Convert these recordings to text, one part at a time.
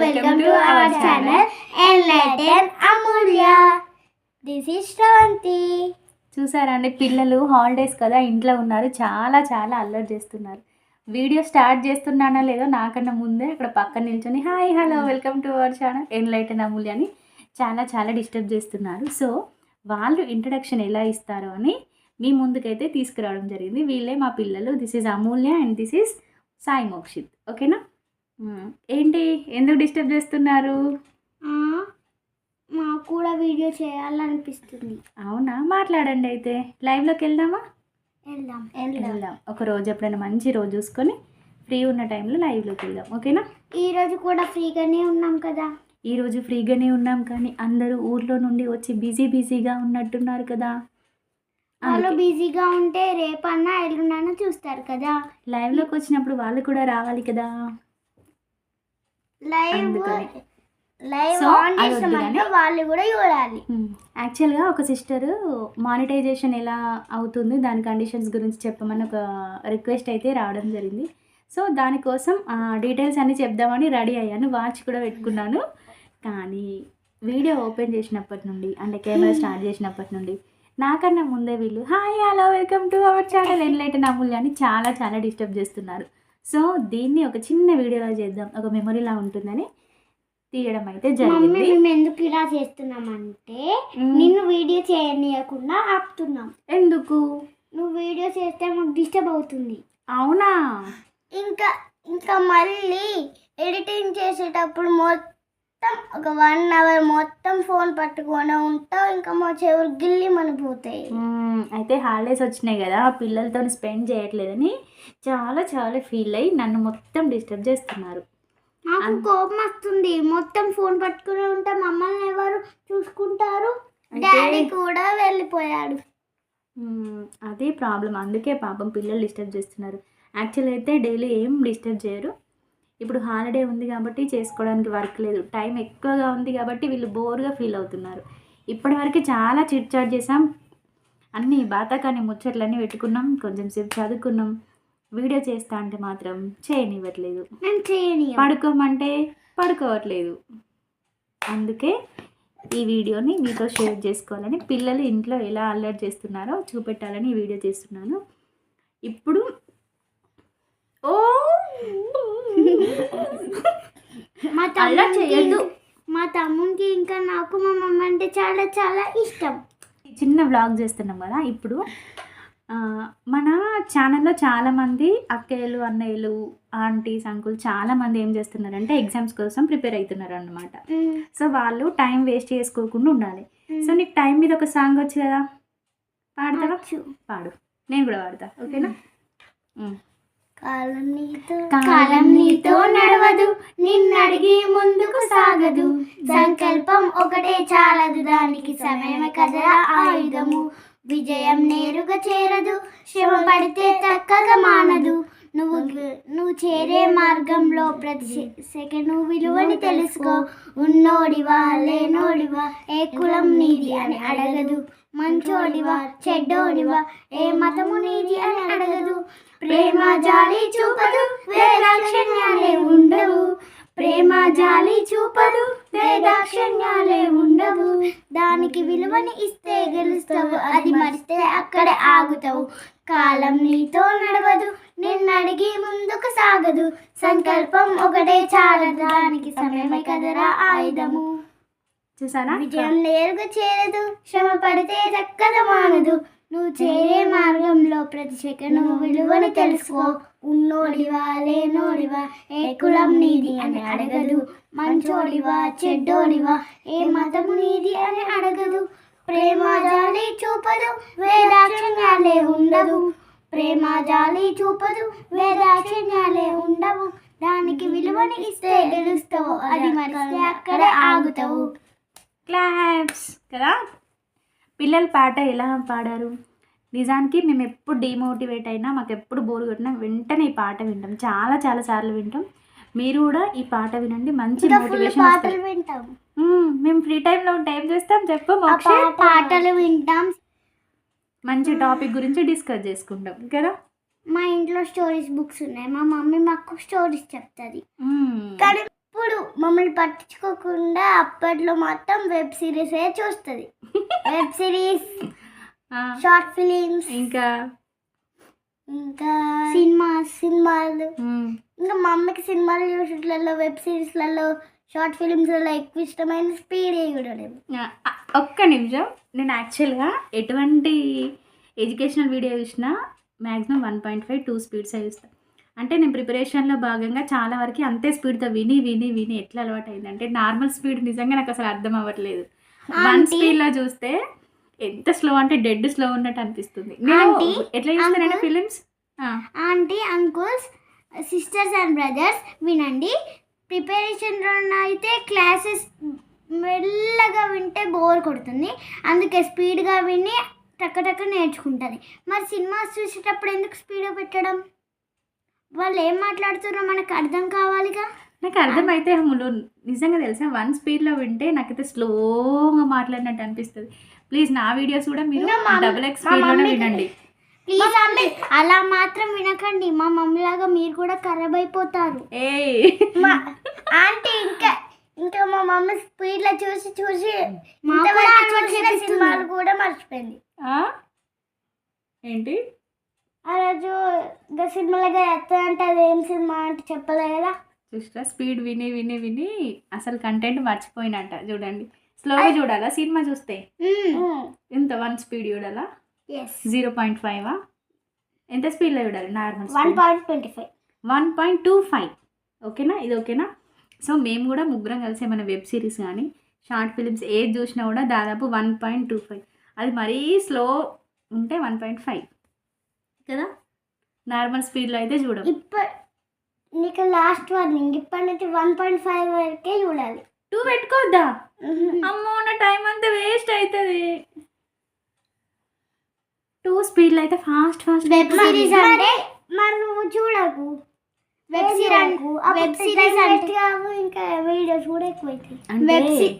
welcome to our channel Enlighten Amulya. This is Shravanti. చూసారా అండి? పిల్లలు హాలిడేస్ కదా ఇంట్లో ఉన్నారు. చాలా చాలా అల్లరి చేస్తున్నారు. వీడియో స్టార్ట్ చేస్తున్నానా లేదో నాకన్నా ముందే అక్కడ పక్కన నిల్చొని hi hello welcome to our channel enlighten Amulya అని చాలా చాలా డిస్టర్బ్ చేస్తున్నారు. సో వాళ్ళు ఇంట్రడక్షన్ ఎలా ఇస్తారో అని మీ ముందుకైతే తీసుకురావడం జరిగింది. వీళ్ళే మా పిల్లలు. This is Amulya and this is Sai Mokshith ఓకేనా. ఏంటి? ఎందుకు డిస్టర్బ్ చేస్తున్నారు? మాకు కూడా వీడియో చేయాలనిపిస్తుంది. అవునా? మాట్లాడండి అయితే. లైవ్లోకి వెళ్దామా? వెళ్దాం. వెళ్దాం. ఒక రోజు ఎప్పుడైనా మంచి రోజు చూసుకొని ఫ్రీ ఉన్న టైంలో లైవ్లోకి వెళ్దాం. ఓకేనా? ఈ రోజు కూడా ఫ్రీగానే ఉన్నాం కదా? ఈ రోజు ఫ్రీగానే ఉన్నాం కానీ అందరూ ఊర్లో నుండి వచ్చి బిజీ బిజీగా ఉన్నట్టున్నారు కదా. వాళ్ళు బిజీగా ఉంటే రేపన్నా ఎల్లుండన్నా చూస్తారు కదా. లైవ్లోకి వచ్చినప్పుడు వాళ్ళు కూడా రావాలి కదా. లైవ్. లైవ్ ఆన్ చేసామంటే. వాళ్ళు కూడా చూడాలి. యాక్చువల్గా ఒక సిస్టర్ మానిటైజేషన్ ఎలా అవుతుంది దాని కండిషన్స్ గురించి చెప్పమని ఒక రిక్వెస్ట్ అయితే రావడం జరిగింది. సో దానికోసం డీటెయిల్స్ అన్నీ చెప్దామని రెడీ అయ్యాను. వాచ్ కూడా పెట్టుకున్నాను. కానీ వీడియో ఓపెన్ చేసినప్పటి నుండి అంటే కెమెరా స్టార్ట్ చేసినప్పటి నుండి నాకన్నా ముందే వీళ్ళు hi hello welcome to our channel enlight Amulya అని చాలా చాలా డిస్టర్బ్ చేస్తున్నారు. సో దీన్ని ఒక చిన్న వీడియోలా చేద్దాం. ఒక మెమొరీలా ఉంటుందని తీయడం అయితే జరిగింది. మేము ఎందుకు ఇలా చేస్తున్నామంటే. నిన్ను వీడియో చేయనీయకుండా ఆపుతున్నాం. ఎందుకు? నువ్వు వీడియో చేస్తే మాకు డిస్టర్బ్ అవుతుంది. అవునా? ఇంకా ఇంకా మళ్ళీ ఎడిటింగ్ చేసేటప్పుడు మొత్తం ఒక వన్ అవర్ మొత్తం ఫోన్ పట్టుకొని ఉంటావు ఇంకా మా చెవులు గిల్లి పోతాయి మ్మ్. అయితే హాలిడేస్ వచ్చినాయి కదా పిల్లలతో స్పెండ్ చేయట్లేదని చాలా చాలా ఫీల్ అయ్యి నన్ను మొత్తం డిస్టర్బ్ చేస్తున్నారు. నాకు కోపం వస్తుంది. మొత్తం ఫోన్ పట్టుకుని ఉంటే. మమ్మల్ని ఎవరు చూసుకుంటారు? డాడీ కూడా వెళ్ళిపోయాడు. అదే ప్రాబ్లం అందుకే పాపం పిల్లలు డిస్టర్బ్ చేస్తున్నారు. యాక్చువల్ అయితే డైలీ ఏం డిస్టర్బ్ చేయరు. ఇప్పుడు హాలిడే ఉంది కాబట్టి చేసుకోవడానికి వర్క్ లేదు. టైం ఎక్కువగా ఉంది కాబట్టి వీళ్ళు బోర్గా ఫీల్ అవుతున్నారు. ఇప్పటివరకు చాలా చిట్ చాట్ చేసాం అన్నీ బాతాకాని ముచ్చట్లన్నీ పెట్టుకున్నాం. కొంచెం సేపు చదువుకున్నాం. వీడియో చేస్తా అంటే మాత్రం చేయనివ్వట్లేదు. పడుకోమంటే పడుకోవట్లేదు. అందుకే ఈ వీడియోని మీతో షేర్ చేసుకోవాలని పిల్లలు ఇంట్లో ఎలా అల్లరి చేస్తున్నారో చూపెట్టాలని ఈ వీడియో చేస్తున్నాను. ఇప్పుడు ఓ మా చేయొద్దు. తమ్మునికి మా తమ్మునికి ఇంకా నాకు మా మమ్మ అంటే చాలా చాలా ఇష్టం. చిన్న వ్లాగ్ చేస్తున్నాం కదా ఇప్పుడు మన ఛానల్లో చాలామంది అక్కయ్యలు అన్నయ్యలు ఆంటీస్ అంకుల్ చాలామంది ఏం చేస్తున్నారంటే ఎగ్జామ్స్ కోసం ప్రిపేర్ అవుతున్నారు అన్నమాట సో వాళ్ళు టైం వేస్ట్ చేసుకోకుండా ఉండాలి. సో నీకు టైం మీద ఒక సాంగ్ వచ్చు కదా పాడతావా. పాడు. నేను కూడా పాడతా ఓకేనా. కాలం నీతో కాలం నీతో నడవదు నిన్నడిగి ముందుకు సాగదు. సంకల్పం ఒకటే చాలదు దానికి సమయమే కదరా ఆయుధము. విజయం నేరుగా చేరదు శ్రమ పడితే చక్కగా మానదు. నువ్వు నువ్వు చేరే మార్గంలో ప్రతి సెకండ్ విలువని తెలుసుకో. ఉన్నోడివా లేనోడివా ఏ కులం నీది అని అడగదు. మంచోడివా చెడ్డోడివా ఏ మతము నీది అని అడగదు. ప్రేమ జాలి చూపదు వేదాక్షణ్యాలే ఉండవు. ప్రేమ జాలి చూపదు వేదాక్షణ్యాలే ఉండవు దానికి విలువని ఇస్తే గెలుస్తావు అది మరిస్తే అక్కడే ఆగుతావు. కాలం నీతో నడవదు నిన్నడిగి ముందుకు సాగదు. సంకల్పం ఒకటే చాలదు దానికి సమయమే కదరా ఆయుధము. చూసారా? విజయం నేరుగా చేరదు శ్రమ పడితే చక్కద మానదు నువ్వు చేరే మార్గంలో ప్రతి సెకండ్ విలువని తెలుసుకో. ఉన్నోడివా లేనోడివా ఏ కులం నీది అని అడగదు. మంచోడివా చెడ్డోడివా ఏ మతము నీది అని అడగదు. ప్రేమ జాలి చూపదు వేదాక్షణ్యాలే ఉండదు ప్రేమ జాలి చూపదు వేదాక్షణ్యాలే ఉండవు. దానికి విలువని ఇస్తే గెలుస్తావు అది మరిస్తే అక్కడే ఆగుతావు. క్లాప్స్ కదా? పిల్లల పాట ఎలా పాడారు? నిజానికి మేము ఎప్పుడు డిమోటివేట్ అయినా మాకు ఎప్పుడు బోర్ కొట్టినా వెంటనే ఈ పాట వింటాం. చాలా చాలా సార్లు వింటాం. మీరు కూడా ఈ పాట వినండి. మంచి మోటివేషన్ మేము ఫ్రీ టైంలో టైం చేస్తాం. చెప్పు పాటలు వింటాం. మంచి టాపిక్ గురించి డిస్కస్ చేసుకుంటాం. కదా మా ఇంట్లో స్టోరీస్ బుక్స్ ఉన్నాయి. మా మమ్మీ మాకు స్టోరీస్ చెప్తుంది. కానీ ఇప్పుడు మమ్మల్ని పట్టించుకోకుండా అప్పట్లో మొత్తం వెబ్ సిరీస్ చూస్తుంది. Web series. షార్ట్ ఫిలిమ్స్ ఇంకా? ఇంకా సినిమా సినిమాలు. మ్మ్. ఇంకా మా అమ్మకి సినిమాలు చూసేట్లలో వెబ్ సిరీస్లలో షార్ట్ ఫిలిమ్స్లలో ఎక్కువ ఇష్టమైన స్పీడ్ చూడలేదు ఆ, ఆ, ఒక్క నిమిషం. నేను యాక్చువల్గా ఎటువంటి ఎడ్యుకేషనల్ వీడియో చూసినా maximum one point five two speeds చూస్తాను అంటే నేను ప్రిపరేషన్లో భాగంగా చాలా వరకు అంతే స్పీడ్తో విని విని విని ఎట్లా అలవాటు అయింది అంటే నార్మల్ స్పీడ్ నిజంగా నాకు అసలు అర్థం అవ్వట్లేదు. వన్. స్పీడ్లో చూస్తే ఎంత స్లో అంటే డెడ్ స్లో ఉన్నట్టు అనిపిస్తుంది. నేను ఎట్లా చూస్తానంటే. Films aunty uncles sisters and brothers వినండి. ప్రిపరేషన్లో అయితే క్లాసెస్ మెల్లగా వింటే బోర్ కొడుతుంది. అందుకే స్పీడ్గా విని టక్క టక్క నేర్చుకుంటుంది. మరి సినిమాస్ చూసేటప్పుడు ఎందుకు స్పీడ్గా పెట్టడం? వాళ్ళు ఏం మాట్లాడుతున్నారో మనకు అర్థం కావాలిగా? నాకు అర్థమైతే అమ్ములు. నిజంగా తెలుసా? వన్ స్పీడ్లో వింటే నాకైతే స్లోగా మాట్లాడినట్టు అనిపిస్తుంది. ప్లీజ్ నా వీడియోస్ కూడా మీరు డబుల్ ఎక్స్ స్పీడ్లోనే వినండి. ప్లీజ్ అండి అలా మాత్రం వినకండి. మా మమ్మీ లాగా మీరు కూడా ఖరాబ్ అయిపోతారు. ఏ మా ఆంటీ ఇంకా ఇంకా మా మమ్మీ స్పీడ్లో చూసి చూసి చూసిన. సినిమాలు కూడా మర్చిపోయింది. ఏంటి? ఆ రోజు ఇంకా సినిమాలుగా ఎత్తానంటే అది ఏం సినిమా అంటే చెప్పలే కదా చూసిరా? స్పీడ్ విని విని విని అసలు కంటెంట్ మర్చిపోయినట్ట. చూడండి. స్లోగా చూడాలా? సినిమా చూస్తే? ఎంత వన్ స్పీడ్ చూడాలా? జీరో పాయింట్ ఫైవా ఎంత స్పీడ్లో చూడాలి? Normal one point twenty five one point two five ఓకేనా? ఇది ఓకేనా? సో మేము కూడా ముగ్గురం కలిసి ఏమైనా వెబ్ సిరీస్ కానీ షార్ట్ ఫిలిమ్స్ ఏది చూసినా కూడా దాదాపు వన్ పాయింట్ టూ ఫైవ్ అది మరీ స్లో ఉంటే వన్ పాయింట్ ఫైవ్ కదా? నార్మల్ స్పీడ్లో అయితే చూడం. ఇప్పుడు నీకు లాస్ట్ వార్నింగ్ ఇప్పటి నుంచి వన్ పాయింట్ ఫైవ్ వరకే చూడాలి. టూ పెట్టుకోవద్దా అమ్మో నా టైం అంతా వేస్ట్ అవుతుంది టూ స్పీడ్లో అయితే ఫాస్ట్ ఫాస్ట్ వెబ్ సిరీస్ అంటే మరి నువ్వు చూడకు. వెబ్ సిరీస్ వెబ్ సిరీస్ అంటే ఇంకా వీడియోస్ కూడా ఎక్కువైతాయి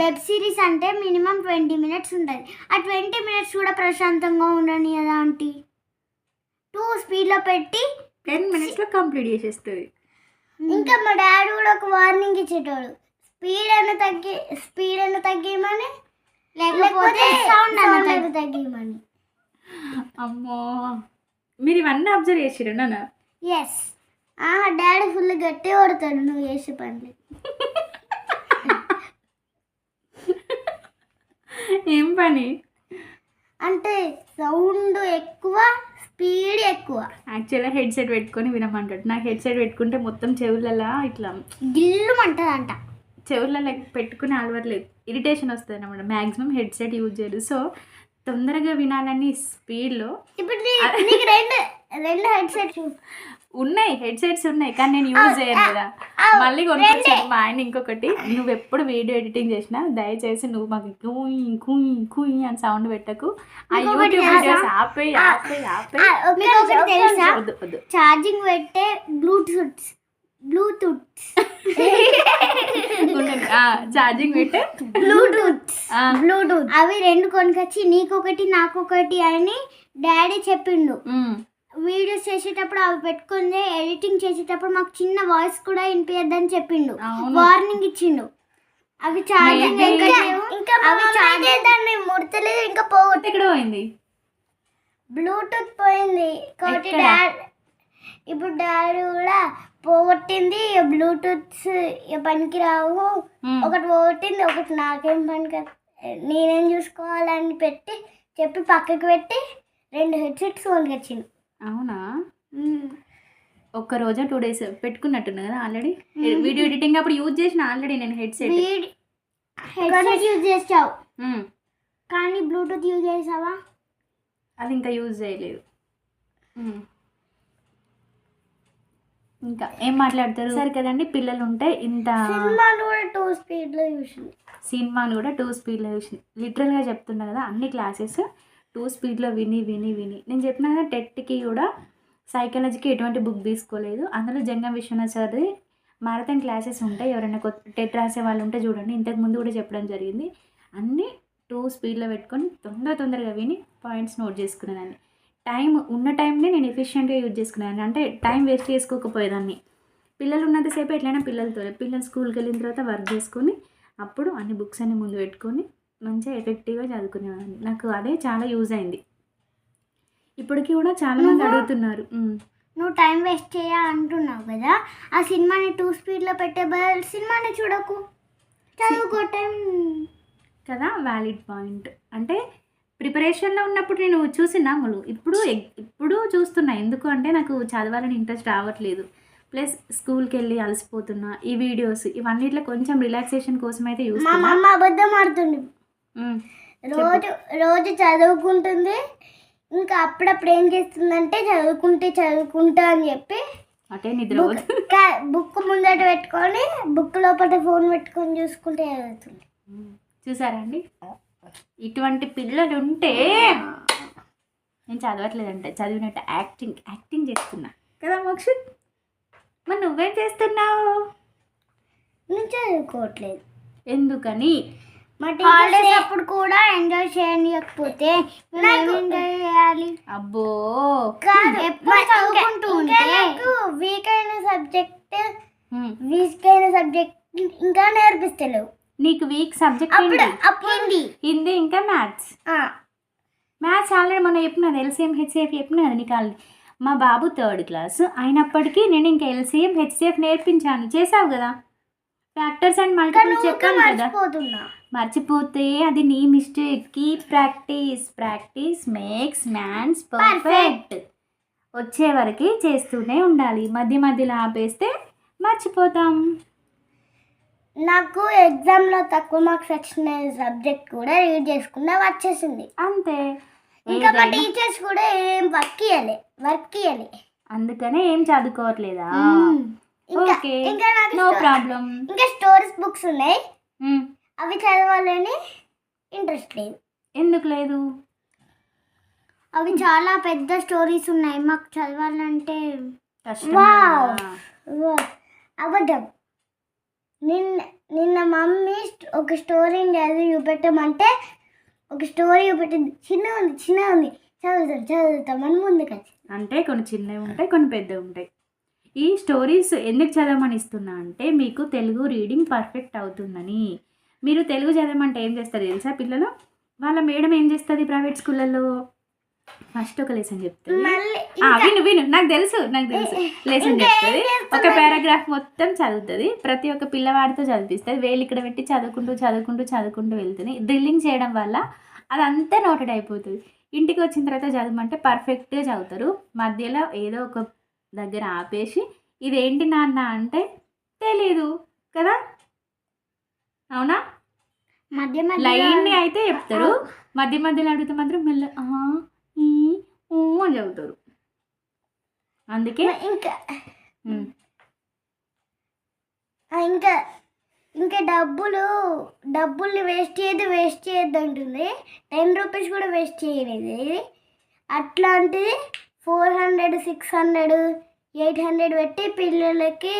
వెబ్ సిరీస్ అంటే మినిమం ట్వంటీ మినిట్స్ ఉంటుంది. ఆ ట్వంటీ మినిట్స్ కూడా ప్రశాంతంగా ఉండని కదా ఆంటీ టూ స్పీడ్లో పెట్టి టెన్ మినిట్స్లో కంప్లీట్ చేసేస్తుంది. ఇంకా మా డాడీ కూడా ఒక వార్నింగ్ ఇచ్చేటోడు. స్పీడ్ అయినా తగ్గి స్పీడ్ అయినా తగ్గిమని లేకపోతే సౌండ్ అయినా తగ్గిమని అమ్మో! మీరు ఇవన్నీ అబ్జర్వ్ చేసిరా నాన్న? ఎస్ డాడీ ఫుల్ గట్టి కొడతాడు నువ్వు చేసే పనులు. ఏం పని? అంటే సౌండ్ ఎక్కువ స్పీడ్ ఎక్కువ. యాక్చువల్గా హెడ్ సెట్ పెట్టుకొని వినమంటాడు నాకు హెడ్ సెట్ పెట్టుకుంటే మొత్తం చెవులలో ఇట్లా గిల్లు అంటదంట చెవులలో పెట్టుకునే అలవాట్లేదు. ఇరిటేషన్ వస్తుంది అనమాట మ్యాక్సిమం హెడ్ సెట్ యూజ్ చేయదు సో తొందరగా వినాలని స్పీడ్లో ఇప్పుడు నీకు రెండు రెండు హెడ్ సెట్ ఉన్నాయి హెడ్ సెట్స్ ఉన్నాయి కానీ నేను యూజ్ చేయను కదా. మళ్ళీ కొనుక్కొచ్చాను. మా ఆయన ఇంకొకటి నువ్వు ఎప్పుడు వీడియో ఎడిటింగ్ చేసినా దయచేసి నువ్వు మాకు కూయి కూయి కూయి అని సౌండ్ పెట్టకు. ఆ యూట్యూబ్? వీడియోస్ ఆపే ఆపే ఆపే. మీకు ఒకటి తెలుసా? వద్దు వద్దు. ఛార్జింగ్ పెట్టే బ్లూటూత్ బ్లూటూత్ ఛార్జింగ్ పెట్టే బ్లూటూత్ బ్లూటూత్ అవి రెండు కొనుకొచ్చి నీకొకటి నాకొకటి అని డాడీ చెప్పిండు. వీడియోస్ చేసేటప్పుడు అవి పెట్టుకుంది ఎడిటింగ్ చేసేటప్పుడు మాకు చిన్న వాయిస్ కూడా వినిపించద్దని చెప్పిండు. వార్నింగ్ ఇచ్చిండు. అవి ఛార్జింగ్ Maybe- ఇంకా అవి ఛార్జింగ్ దాన్ని ముడతలేదు ఇంకా పోగొట్టు పోయింది? బ్లూటూత్ పోయింది. కాబట్టి? డాడ్ ఇప్పుడు డాడీ కూడా పోగొట్టింది బ్లూటూత్స్ ఇక పనికి రావు. ఒకటి పోగొట్టింది ఒకటి నాకేం పనికి నేనేం చూసుకోవాలని పెట్టి చెప్పి పక్కకి పెట్టి రెండు హెడ్సెట్స్ కొనుకొచ్చింది అవునా? ఒక్క రోజా టూ డేస్ పెట్టుకున్నట్టున్నా కదా ఆల్రెడీ వీడియో ఎడిటింగ్ అప్పుడు యూజ్ చేసిన ఆల్రెడీ నేను హెడ్ సెట్. హెడ్సెట్ యూజ్ చేసావు కానీ బ్లూటూత్ యూజ్ చేసావా? అది ఇంకా యూజ్ చేయలేదు. ఇంకా ఏం మాట్లాడతారు? సరే కదండి పిల్లలు ఉంటే ఇంత సినిమాలు కూడా టూ స్పీడ్లో చూసింది. సినిమాని కూడా టూ స్పీడ్లో లిటరల్గా చెప్తున్నా కదా అన్ని క్లాసెస్ టూ స్పీడ్లో విని విని విని. నేను చెప్పిన కదా టెట్కి కూడా సైకాలజీకి ఎటువంటి బుక్ తీసుకోలేదు. అందులో జంగం విశ్వనాథ్ సార్ది మారథాన్ క్లాసెస్ ఉంటాయి. ఎవరైనా కొత్త టెట్ రాసే వాళ్ళు ఉంటే చూడండి. ఇంతకు ముందు కూడా చెప్పడం జరిగింది. అన్నీ టూ స్పీడ్లో పెట్టుకొని తొందర తొందరగా విని పాయింట్స్ నోట్ చేసుకునేదాన్ని. టైం ఉన్న టైంనే నేను ఎఫిషియెంట్గా యూజ్ చేసుకునేదాన్ని. అంటే టైం వేస్ట్ చేసుకోకపోయేదాన్ని. పిల్లలు ఉన్నంతసేపు ఎట్లయినా పిల్లలతో పిల్లలు స్కూల్కి వెళ్ళిన తర్వాత వర్క్ చేసుకొని అప్పుడు అన్ని బుక్స్ అన్ని ముందు పెట్టుకొని మంచిగా ఎఫెక్టివ్గా చదువుకునేవాడిని. నాకు అదే చాలా యూజ్ అయింది. ఇప్పటికీ కూడా చాలా మంది నువ్వు- అడుగుతున్నారు. నువ్వు టైం వేస్ట్ చేయ అంటున్నావు కదా? ఆ సినిమాని టూ స్పీడ్లో పెట్టే బదులు సినిమాని చూడకు. చదువుకో టైం. కదా? వ్యాలిడ్ పాయింట్ అంటే ప్రిపరేషన్లో ఉన్నప్పుడు నేను చూసిన ములు ఇప్పుడు ఇప్పుడు చూస్తున్నా. ఎందుకు అంటే నాకు చదవాలని ఇంట్రెస్ట్ రావట్లేదు. ప్లస్ స్కూల్కి వెళ్ళి అలసిపోతున్నా. ఈ వీడియోస్ ఇవన్నిట్లో కొంచెం రిలాక్సేషన్ కోసం అయితే యూస్ అబద్ధం ఆడుతుంది. రోజు రోజు చదువుకుంటుంది. ఇంకా అప్పుడప్పుడు ఏం చేస్తుందంటే చదువుకుంటే చదువుకుంటా అని చెప్పి అటే నిద్ర బుక్ ముందట పెట్టుకొని బుక్ లోపల ఫోన్ పెట్టుకొని చూసుకుంటే చదువుతుంది. చూసారా అండి? ఇటువంటి పిల్లలు ఉంటే నేను చదవట్లేదంటే. చదివినట్టు యాక్టింగ్ యాక్టింగ్ చేస్తున్నా. కదా మోక్షిత్ మరి నువ్వేం చేస్తున్నావు? నేను చదువుకోవట్లేదు. ఎందుకని? హాలిడేస్ అప్పుడు కూడా ఎంజాయ్ చేయకపోతే నేను ఎంజాయ్ చేయాలి? అబ్బో. కాదు ఎప్పుడు చదువుకుంటూ ఉంటే. వీక్ అయిన సబ్జెక్ట్. వీక్ అయిన సబ్జెక్ట్ ఇంకా నేర్పిస్తలేవు. నీకు వీక్ సబ్జెక్ట్ హిందీ? హిందీ. ఇంకా మ్యాథ్స్ మ్యాథ్స్ ఆల్రెడీ మొన్న చెప్పినది ఎల్సీఎం హెచ్సిఎఫ్ చెప్పినది నీకు ఆల్రెడీ మా బాబు థర్డ్ క్లాస్ అయినప్పటికీ నేను ఇంకా ఎల్సీఎం హెచ్సిఎఫ్ నేర్పించాను. చేసావు కదా? ఫ్యాక్టర్స్ అండ్ మల్టిపుల్ చెప్పాను కదా. మర్చిపోతే అది నీ mistake key practice practice makes mans perfect వచ్చే వరకు చేస్తూనే ఉండాలి. మధ్య మధ్యలో ఆపేస్తే మర్చిపోతాం. నాకు ఎగ్జామ్లో తక్కువ మార్క్స్ వచ్చిన సబ్జెక్ట్ కూడా రీడ్ చేసుకున్నా వచ్చేసింది. అంతే. ఇంకా మా టీచర్స్ కూడా ఏం వర్క్ ఇవ్వాలి వర్క్ ఇవ్వాలి అందుకనే ఏం చదువుకోవట్లేదా? ఇంకా ఓకే. ఇంకా నో ప్రాబ్లం ఇంకా స్టోరీస్ బుక్స్ ఉన్నాయి. అవి చదవాలని ఇంట్రెస్ట్ లేదు. ఎందుకు లేదు? అవి చాలా పెద్ద స్టోరీస్ ఉన్నాయి. మాకు చదవాలంటే అబద్ధం. నిన్న నిన్న మమ్మీ ఒక స్టోరీని చదివి చూపెట్టమంటే ఒక స్టోరీ చూపెట్టింది. చిన్న ఉంది చిన్న ఉంది. చదువుతాం చదువుతాం అని ముందుకు వచ్చి అంటే కొన్ని చిన్నవి ఉంటాయి కొన్ని పెద్దవి ఉంటాయి. ఈ స్టోరీస్ ఎందుకు చదవమని ఇస్తున్నా అంటే మీకు తెలుగు రీడింగ్ పర్ఫెక్ట్ అవుతుందని. మీరు తెలుగు చదవమంటే ఏం చేస్తారు తెలుసా పిల్లలు? వాళ్ళ మేడం ఏం చేస్తుంది ప్రైవేట్ స్కూళ్ళల్లో ఫస్ట్ ఒక లెసన్ చెప్తుంది. విను విను. నాకు తెలుసు నాకు తెలుసు. లెసన్ చెప్తుంది? ఒక పారాగ్రాఫ్ మొత్తం చదువుతుంది. ప్రతి ఒక్క పిల్లవాడితో చదివిస్తుంది. వేలు ఇక్కడ పెట్టి చదువుకుంటూ చదువుకుంటూ చదువుకుంటూ వెళ్తుంది. డ్రిల్లింగ్ చేయడం వల్ల అదంతా నోటెడ్ అయిపోతుంది. ఇంటికి వచ్చిన తర్వాత చదవమంటే పర్ఫెక్ట్గా చదువుతారు. మధ్యలో ఏదో ఒక దగ్గర ఆపేసి ఇదేంటి నాన్న? అంటే తెలీదు కదా? అవునా? మధ్య లైన్ని అయితే చెప్తారు. మధ్య మధ్యలో అడిగితే మాత్రం మెల్ల ఆ, ఈ, ఊ అని చదువుతారు అందుకే ఇంకా ఇంకా ఇంకా డబ్బులు డబ్బుల్ని వేస్ట్ చేయదు వేస్ట్ చేయొద్దు అంటుంది. టెన్ రూపీస్ కూడా వేస్ట్ చేయలేదు. అట్లాంటిది four hundred six hundred eight hundred పెట్టి పిల్లలకి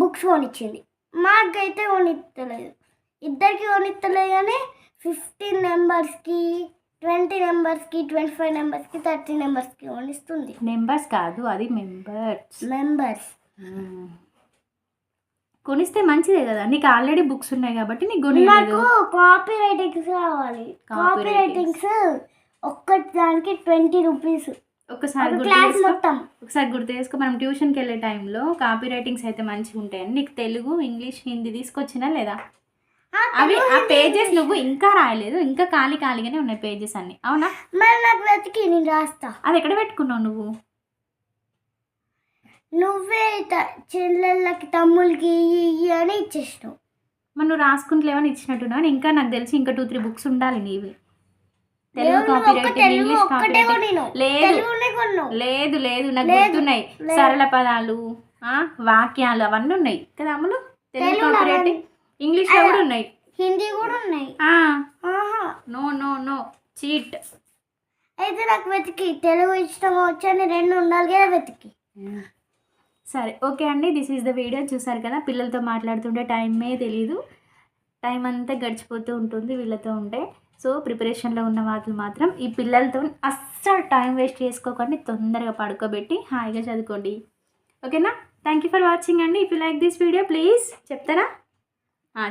బుక్స్ కొనిచ్చింది. మాకైతే కొనిత్తలేదు. ఇద్దరికి కొనిత్తలేదు కానీ ఫిఫ్టీన్ నెంబర్స్కి ట్వంటీ నెంబర్స్కి ట్వంటీ ఫైవ్ నెంబర్స్కి థర్టీ నెంబర్స్కి కొనిస్తుంది. నెంబర్స్ కాదు అది మెంబర్స్. మెంబర్స్. కొనిస్తే మంచిదే కదా నీకు ఆల్రెడీ బుక్స్ ఉన్నాయి కాబట్టి నీకు నాకు కాపీ రైటింగ్స్ కావాలి. కాపీ రైటింగ్స్ ఒక్కటి దానికి ట్వంటీ రూపీస్. ఒకసారి క్లాస్ మొత్తం. ఒకసారి గుర్తు చేసుకో మనం ట్యూషన్కి వెళ్ళే టైంలో కాపీ రైటింగ్స్ అయితే మంచిగా ఉంటాయని. నీకు తెలుగు ఇంగ్లీష్ హిందీ తీసుకొచ్చినా లేదా? అవి ఆ పేజెస్. నువ్వు ఇంకా రాయలేదు. ఇంకా ఖాళీ ఖాళీగానే ఉన్నాయి పేజెస్ అన్ని. అవునా? మరి నాకు వెతికి నేను రాస్తా. అది ఎక్కడ పెట్టుకున్నావు నువ్వు? నువ్వే చెల్లెళ్ళకి తమ్ముళ్ళకి ఇయ్యి అని ఇచ్చేసినావు. మరి నువ్వు రాసుకుంటలేవని ఇచ్చినట్టున్నావు. ఇంకా నాకు తెలిసి ఇంకా టూ త్రీ బుక్స్ ఉండాలి నీవి. తెలుగు ఇంగ్లీష్ లేదు. లేదు లేదు నాకు గుర్తున్నాయి. సరళ పదాలు వాక్యాలు అవన్నీ ఉన్నాయి. కదా అమ్ములు తెలుగు ఇంగ్లీష్లో కూడా ఉన్నాయి. హిందీ కూడా ఉన్నాయి. No no no. చీట్. అయితే నాకు వెతికి. తెలుగు ఇష్టం వచ్చని రెండు ఉండాలి కదా వెతికి. సరే ఓకే అండి. దిస్ ఈజ్ ద వీడియో చూసారు కదా? పిల్లలతో మాట్లాడుతుంటే టైమే తెలీదు. టైం అంతా గడిచిపోతూ ఉంటుంది వీళ్ళతో ఉంటే. సో ప్రిపరేషన్లో ఉన్న వాళ్ళు మాత్రం ఈ పిల్లలతో అస్సలు టైం వేస్ట్ చేసుకోకండి తొందరగా పడుకోబెట్టి హాయిగా చదువుకోండి. ఓకేనా? థ్యాంక్ యూ ఫర్ వాచింగ్ అండి. If you like this video please చెప్తారా?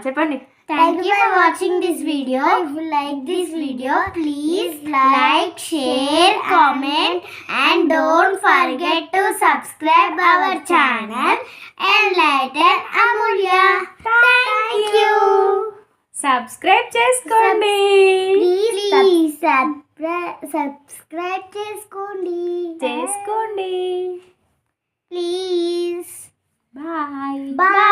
చెప్పండి. Thank you for watching this video if like this video please like share comment and don't forget to subscribe our channel and lighter Amulya thank you subscribe చేసుకోండి Please, please subscribe, subscribe చేసుకోండి. చేసుకోండి Please. Bye Bye.